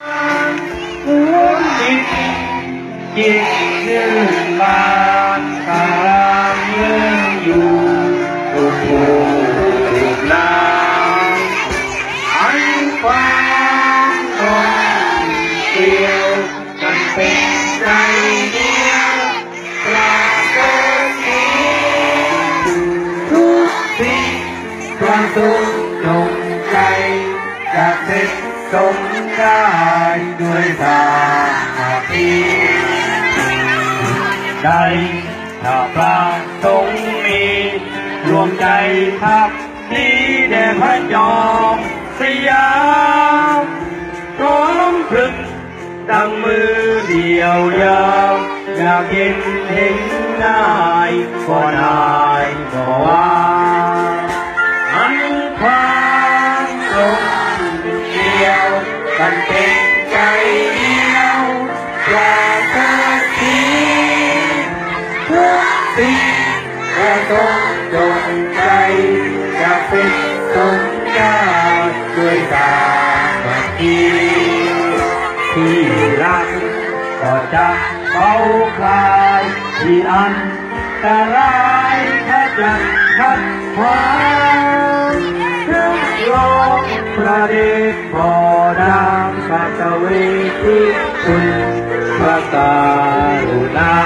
หัวจิตจิตยืนบานตามเยื่ออยู่ทุกผู้ทุกนามอัน ความทรงเกลียวกันเป็นใจเดียวปราศจากนี้ทุกสิ่งความสุขจงใจจะเสร็จสมได้ด้วยสามัคคีใจถ้าพระสงฆ์มีรวมใจทักดีแด่พระยอมสยามพร้อมพรึกดังมือเดียวยาวอยากเห็นเห็นได้ก็ได้ก็ว่าอันความตรง กันเป็นใจเดียวปราศจากที่ทุกสิ่งประสงจงใจ จะเป็นสมได้ด้วยตาบัคีที่รักก็จะเขาคลายที่อันตรายถ้าจะขัดขวางถึงโลกประเดชพอ ดามปัตเวทีคุณพระกรุณา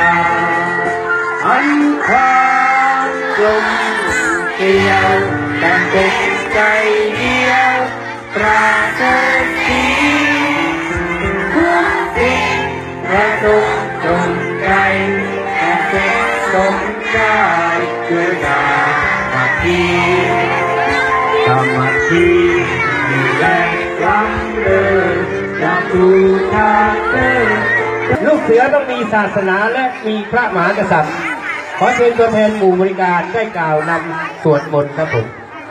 อันความกลมเกลียวกันเป็นใจเดียวปราศจากที่ทุกสิ่งประสงค์จงใจแต่เป็นสมได้ด้วยกามัคคีธรรมคีมีแรงล้ำเลิศ จะดูทางเลูกเสือต้องมีศาสนาและมีพระมหากษัตริย์ ขอเชิญตัวแทนหมู่บริการได้กล่าวนำสวดมนต์ครับผม